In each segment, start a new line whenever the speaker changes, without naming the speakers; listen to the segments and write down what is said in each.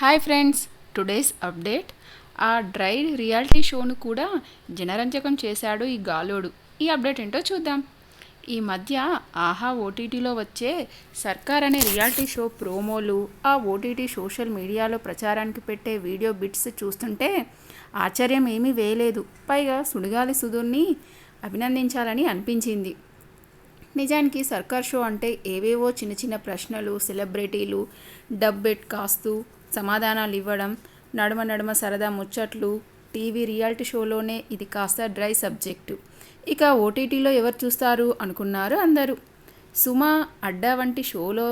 Hi friends today's update ఆ dry reality షోను కూడా జనరంజకం చేశాడు ఈ గాలోడు. ఈ అప్డేట్ ఏంటో చూద్దాం. ఈ మధ్య ఆహా ఓటీటీలో వచ్చే సర్కార్ అనే రియాలిటీ షో ప్రోమోలు ఆ ఓటీటీ సోషల్ మీడియాలో ప్రచారానికి పెట్టే వీడియో బిట్స్ చూస్తుంటే ఆశ్చర్యం ఏమీ వేయలేదు. పైగా సుడిగాలి సుధుర్ని అభినందించాలని అనిపించింది. నిజానికి సర్కార్ షో అంటే ఏవేవో చిన్న చిన్న ప్రశ్నలు సెలబ్రిటీలు డబ్బెట్ కాస్తూ సమాధానాలు ఇవ్వడం నడుమ నడుమ సరదా ముచ్చట్లు టీవీ రియాలిటీ షోలోనే ఇది కాస్త డ్రై సబ్జెక్టు. ఇక ఓటీటీలో ఎవరు చూస్తారు అనుకున్నారు అందరూ. సుమ అడ్డా వంటి షోలో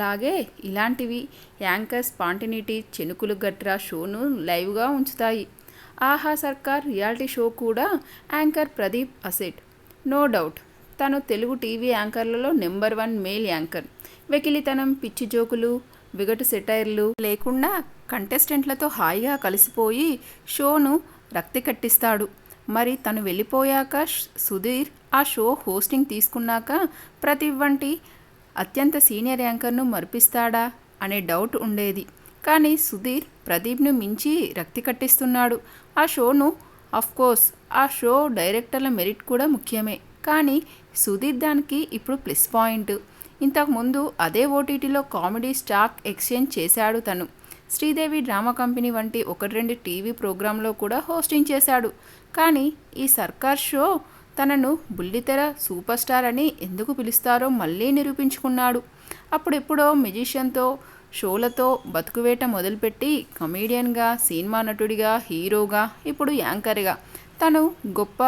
లాగే ఇలాంటివి యాంకర్ స్పాంటినిటీ చెనుకులు గట్రా షోను లైవ్గా ఉంచుతాయి. ఆహా సర్కార్ రియాలిటీ షో కూడా anchor Pradeep asset. No doubt తను తెలుగు టీవీ యాంకర్లలో నెంబర్ వన్ మేల్ యాంకర్. వెకిలితనం పిచ్చి జోకులు విగటు సెటైర్లు లేకుండా కంటెస్టెంట్లతో హాయిగా కలిసిపోయి షోను రక్తి కట్టిస్తాడు. మరి తను వెళ్ళిపోయాక సుధీర్ ఆ షో హోస్టింగ్ తీసుకున్నాక ప్రతి వంటి అత్యంత సీనియర్ యాంకర్ను మరిపిస్తాడా అనే డౌట్ ఉండేది. కానీ సుధీర్ ప్రదీప్ను మించి రక్తి కట్టిస్తున్నాడు. ఆ షోను కోర్స్ ఆ షో డైరెక్టర్ల మెరిట్ కూడా ముఖ్యమే. కానీ సుధీర్ దానికి ఇప్పుడు ప్లస్ పాయింట్. ఇంతకుముందు అదే ఓటీటీలో కామెడీ స్టాక్ ఎక్స్చేంజ్ చేశాడు తను. శ్రీదేవి డ్రామా కంపెనీ వంటి ఒకటి రెండు టీవీ ప్రోగ్రాంలో కూడా హోస్టింగ్ చేశాడు. కానీ ఈ సర్కార్ షో తనను బుల్లితెర సూపర్ స్టార్ అని ఎందుకు పిలుస్తారో మళ్ళీ నిరూపించుకున్నాడు. అప్పుడెప్పుడో మెజిషియన్తో షోలతో బతుకువేట మొదలుపెట్టి కమీడియన్గా సినిమా నటుడిగా హీరోగా ఇప్పుడు యాంకర్గా తను గొప్ప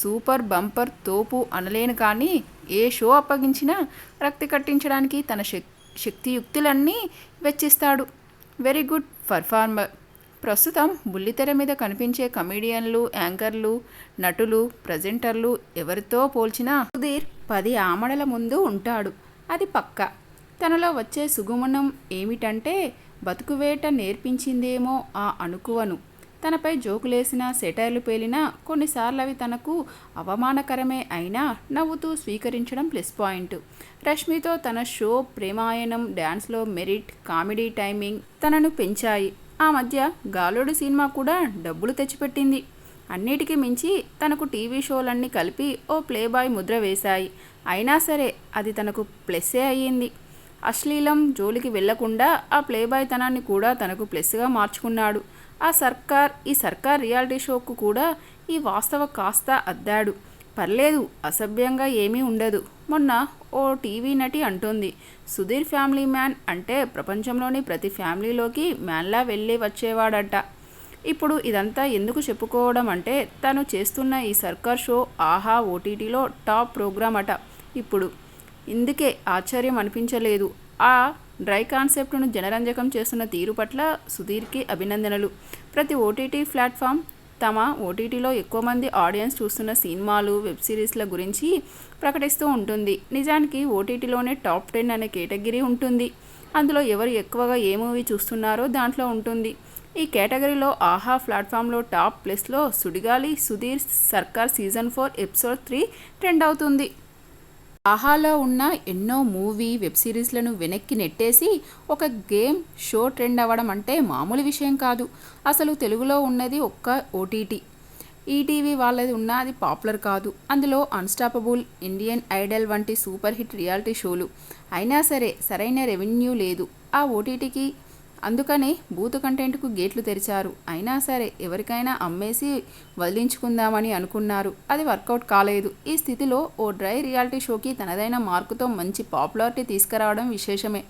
సూపర్ బంపర్ తోపు అనలేను కానీ ఏ షో అప్పగించినా రక్తి కట్టించడానికి తన శక్ శక్తియుక్తులన్నీ వెచ్చిస్తాడు. వెరీ గుడ్ పర్ఫార్మర్ ప్రస్తుతం బుల్లితెర మీద కనిపించే కమీడియన్లు యాంకర్లు నటులు ప్రజెంటర్లు ఎవరితో పోల్చినా సుధీర్ పది ఆమడల ముందు ఉంటాడు. అది పక్క. తనలో వచ్చే సుగుమనం ఏమిటంటే బతుకువేట నేర్పించిందేమో ఆ అణుకువను తనపై జోకులేసిన సెటైర్లు పేలినా కొన్నిసార్లు అవి తనకు అవమానకరమే అయినా నవ్వుతూ స్వీకరించడం ప్లస్ పాయింట్. రష్మితో తన షో ప్రేమాయణం డ్యాన్స్లో మెరిట్ కామెడీ టైమింగ్ తనను పెంచాయి. ఆ మధ్య గాలోడు సినిమా కూడా డబ్బులు తెచ్చిపెట్టింది. అన్నిటికీ మించి తనకు టీవీ షోలన్నీ కలిపి ఓ ప్లేబాయ్ ముద్ర వేశాయి. అయినా సరే అది తనకు ప్లస్సే అయ్యింది. అశ్లీలం జోలికి వెళ్ళకుండా ఆ ప్లేబాయ్ తనాన్ని కూడా తనకు ప్లస్గా మార్చుకున్నాడు. ఆ సర్కార్ ఈ సర్కార్ రియాలిటీ షోకు కూడా ఈ వాస్తవ కాస్త అద్దాడు. పర్లేదు అసభ్యంగా ఏమీ ఉండదు. మొన్న ఓ టీవీ నటి అంటుంది సుధీర్ ఫ్యామిలీ మ్యాన్ అంటే ప్రపంచంలోని ప్రతి ఫ్యామిలీలోకి మ్యాన్లా వెళ్ళి వచ్చేవాడట. ఇప్పుడు ఇదంతా ఎందుకు చెప్పుకోవడం అంటే తను చేస్తున్న ఈ సర్కార్ షో ఆహా ఓటీటీలో టాప్ ప్రోగ్రామ్ అట. ఇప్పుడు ఇందుకే ఆశ్చర్యం అనిపించలేదు. ఆ డ్రై కాన్సెప్ట్ను జనరంజకం చేస్తున్న తీరు పట్ల సుధీర్కి అభినందనలు. ప్రతి ఓటీటీ ప్లాట్ఫామ్ తమ ఓటీటీలో ఎక్కువ మంది ఆడియన్స్ చూస్తున్న సినిమాలు వెబ్ సిరీస్ల గురించి ప్రకటిస్తూ ఉంటుంది. నిజానికి ఓటీటీలోనే టాప్ టెన్ అనే కేటగిరీ ఉంటుంది. అందులో ఎవరు ఎక్కువగా ఏ మూవీ చూస్తున్నారో దాంట్లో ఉంటుంది. ఈ కేటగిరీలో ఆహా ప్లాట్ఫామ్లో టాప్ ప్లేస్లో Sudigali Sudheer Sarkaar season four episode three trend అవుతుంది. ఆహాలో ఉన్న ఎన్నో మూవీ వెబ్ సిరీస్లను వెనక్కి నెట్టేసి ఒక గేమ్ షో ట్రెండ్ అవ్వడం అంటే మామూలు విషయం కాదు. అసలు తెలుగులో ఉన్నది ఒక్క ఓటీటీ. ఈటీవీ వాళ్ళది ఉన్న అది పాపులర్ కాదు. అందులో అన్స్టాపబుల్ ఇండియన్ ఐడల్ వంటి సూపర్ హిట్ రియాలిటీ షోలు. అయినా సరే సరైన రెవెన్యూ లేదు. ఆ ఓటీటీకి అందుకనే బూత్ కంటెంట్కు గేట్లు తెరిచారు. అయినా సరే ఎవరికైనా అమ్మేసి వదిలించుకుందామని అనుకున్నారు. అది వర్కౌట్ కాలేదు. ఈ స్థితిలో ఓ డ్రై రియాలిటీ షోకి తనదైన మార్కుతో మంచి పాపులారిటీ తీసుకురావడం విశేషమే.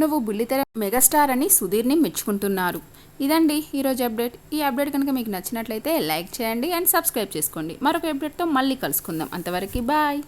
నువ్వు బుల్లితెర మెగాస్టార్ అని సుధీర్ని మెచ్చుకుంటున్నారు. ఇదండి ఈరోజు అప్డేట్. ఈ అప్డేట్ కనుక మీకు నచ్చినట్లయితే లైక్ చేయండి అండ్ సబ్స్క్రైబ్ చేసుకోండి. మరొక అప్డేట్తో మళ్ళీ కలుసుకుందాం. అంతవరకు బాయ్.